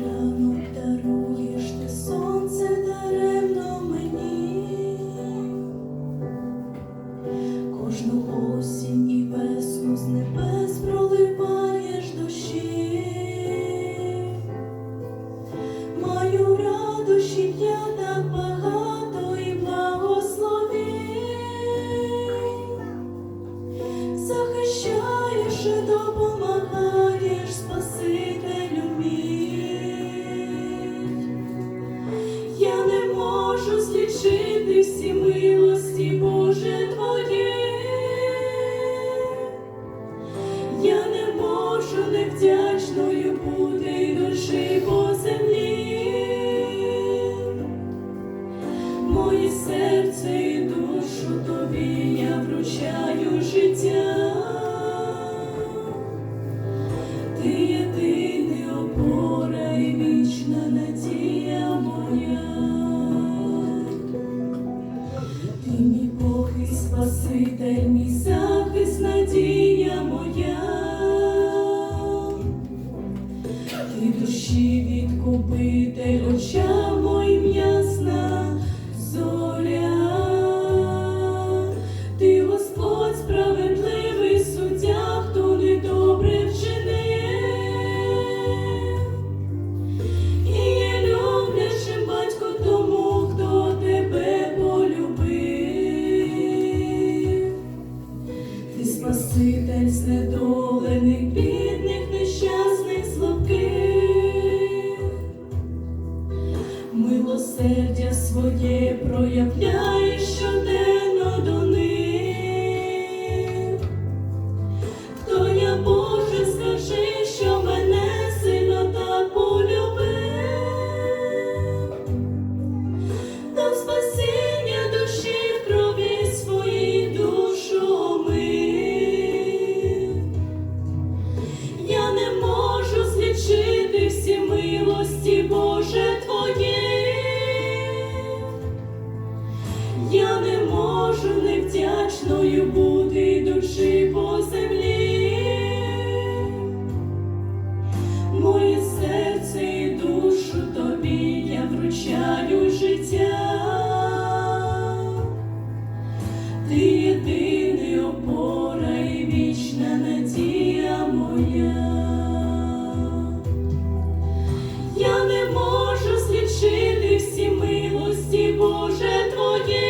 ранок даруєш ти сонце даремно мені, кожну осінь і весну з небес проливаєш душі, маю радощі я багато і благослови, захищаєш і. Можу всі милості, Боже Твої. Я не можу невдячною бути й по землі. Моє серце і душу тобі я вручаю Спаситель, мій захист, надія моя. Ти душі відкупитель, очам полюбив. Ти я не можу невдячною бути, ідучи по землі, моє серце і душу тобі, я вручаю життя, ти єдиний опора і вічна надія моя. Я не можу слідчити всі милості, Боже Твої.